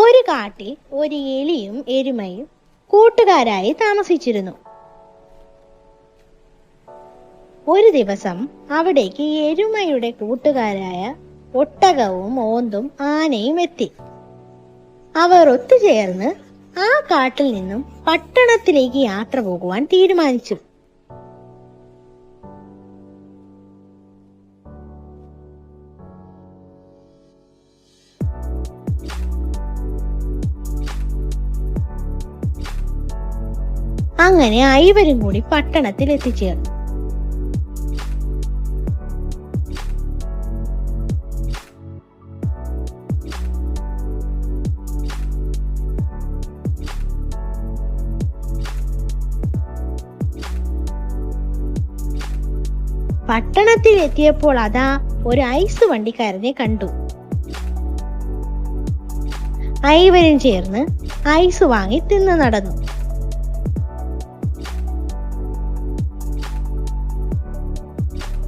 ഒരു കാട്ടിൽ ഒരു എലിയും എരുമയും കൂട്ടുകാരായി താമസിച്ചിരുന്നു. ഒരു ദിവസം അവിടേക്ക് എരുമയുടെ കൂട്ടുകാരായ ഒട്ടകവും ഓന്തും ആനയും എത്തി. അവർ ഒത്തുചേർന്ന് ആ കാട്ടിൽ നിന്നും പട്ടണത്തിലേക്ക് യാത്ര പോകുവാൻ തീരുമാനിച്ചു. അങ്ങനെ ഐവരും കൂടി പട്ടണത്തിൽ എത്തിച്ചേർന്നു. പട്ടണത്തിൽ എത്തിയപ്പോൾ അതാ ഒരു ഐസ് വണ്ടിക്കാരനെ കണ്ടു. ഐവരും ചേർന്ന് ഐസ് വാങ്ങി തിന്നു നടന്നു.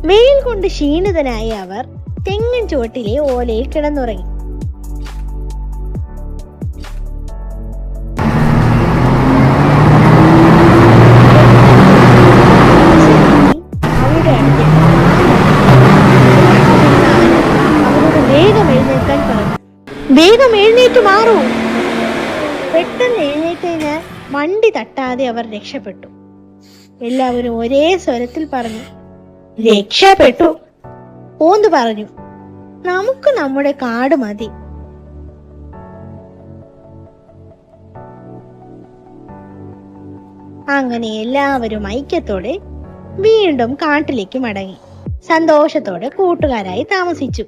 വെയിൽ കൊണ്ട് ക്ഷീണിതനായ അവർ തെങ്ങൻ ചുവട്ടിലെ ഓലയിൽ കിടന്നുറങ്ങി. വേഗം എഴുന്നേറ്റ് മാറൂ. പെട്ടെന്ന് എഴുന്നേറ്റതിന് വണ്ടി തട്ടാതെ അവർ രക്ഷപ്പെട്ടു. എല്ലാവരും ഒരേ സ്വരത്തിൽ പറഞ്ഞു രക്ഷപ്പെട്ടു. ഓന്ത് പറഞ്ഞു. നമുക്ക് നമ്മുടെ കാട് മതി. അങ്ങനെ എല്ലാവരും ഐക്യത്തോടെ വീണ്ടും കാട്ടിലേക്ക് മടങ്ങി. സന്തോഷത്തോടെ കൂട്ടുകാരായി താമസിച്ചു.